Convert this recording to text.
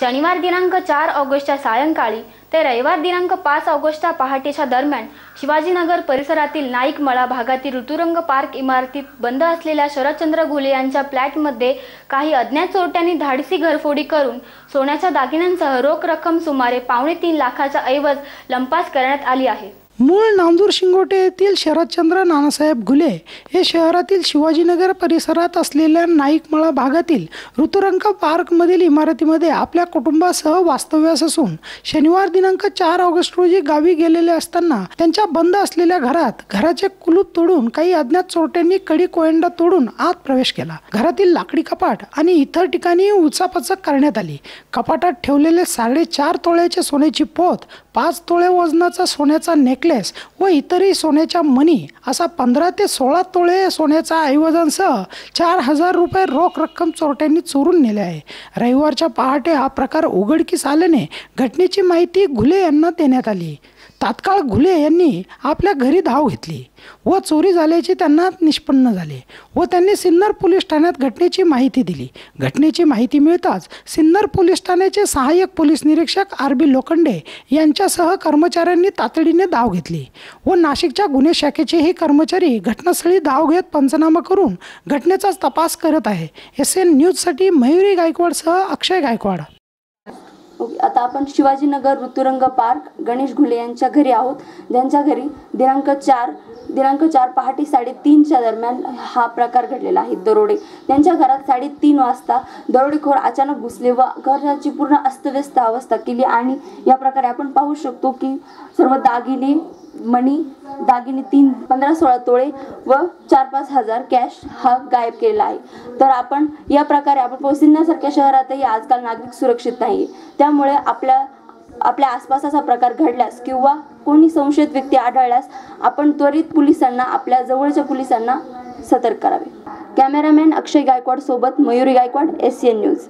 शनिवार दिनांक चार ऑगस्टच्या सायंकाळी ते रविवार दिनांक पाच ऑगस्टच्या पहाटेच्या दरम्यान शिवाजीनगर परिसरातील नाईकमळा भागातील ऋतुरंग पार्क इमारतीत बंद असलेल्या शरदचंद्र घुले यांच्या फ्लॅटमध्ये काही अज्ञात चोरट्यांनी धाडसी घरफोडी करून सोन्याच्या दागिन्यांसह रोख रक्कम सुमारे पावणे तीन लाखाच्या ऐवज लंपास करण्यात आली आहे. मूळ नांदूर शिंगोटे येथील शरदचंद्र नानासाहेब घुले हे शहरातील शिवाजीनगर परिसरात असलेल्या नाईकमळा भागातील ऋतुरंग पार्कमधील इमारतीमध्ये आपल्या कुटुंबासह वास्तव्यास असून शनिवार दिनांक चार ऑगस्ट रोजी गावी गेलेले असताना त्यांच्या बंद असलेल्या घरात घराचे कुलूप तोडून काही अज्ञात चोरट्यांनी कडी कोयंडा तोडून आत प्रवेश केला. घरातील लाकडी कपाट आणि इतर ठिकाणी उचापचक करण्यात आली. कपाटात ठेवलेले साडेचार तोळ्याचे सोन्याची पोत पाच तोळे वजनाचा सोन्याचा नेक नेकलेस व इतरही सोन्याच्या मनी असा पंधरा ते सोळा तोळे सोन्याचा ऐवजांसह चार हजार रुपये रोख रक्कम चोरट्यांनी चोरून नेले आहे. रविवारच्या पहाटे हा प्रकार उघडकीस आल्याने घटनेची माहिती घुले यांना देण्यात आली. तात्काळ घुले यांनी आपल्या घरी धाव घेतली व चोरी झाल्याचे त्यांना निष्पन्न झाले व त्यांनी सिन्नर पोलीस ठाण्यात घटनेची माहिती दिली. घटनेची माहिती मिळताच सिन्नर पोलीस ठाण्याचे सहाय्यक पोलीस निरीक्षक आर बी लोखंडे यांच्यासह कर्मचाऱ्यांनी तातडीने धाव घेतली व नाशिकच्या गुन्हे शाखेचेही कर्मचारी घटनास्थळी धाव घेत पंचनामा करून घटनेचाच तपास करत आहे. एस एन न्यूजसाठी मयुरी गायकवाडसह अक्षय गायकवाड. ओके आता आपण शिवाजीनगर ऋतुरंग पार्क गणेश घुले यांच्या घरी आहोत. ज्यांच्या घरी दिनांक चार दिनांक चार पहाटे साडेतीनच्या दरम्यान हा प्रकार घडलेला आहे. दरोडे त्यांच्या घरात साडेतीन वाजता दरोडेखोर अचानक घुसले व घराची पूर्ण अस्तव्यस्त अवस्था केली आणि या प्रकारे आपण पाहू शकतो की सर्व दागिने मणी दागिने तीन पंधरा सोळा तोळे व चार पाच हजार कॅश हा गायब केलेला आहे. तर आपण या प्रकारे आपण पोसिन्यासारख्या शहरातही आजकाल नागरिक सुरक्षित नाही त्यामुळे आपल्या आपल्या आसपास प्रकार घडल्यास किंवा कोणी संशयित व्यक्ती आढळल्यास आपण त्वरित पोलिसांना आपल्या जवळच्या पोलिसांना सतर्क करावे. कॅमेरामॅन अक्षय गायकवाड सोबत Mayuri Gaikwad S C N news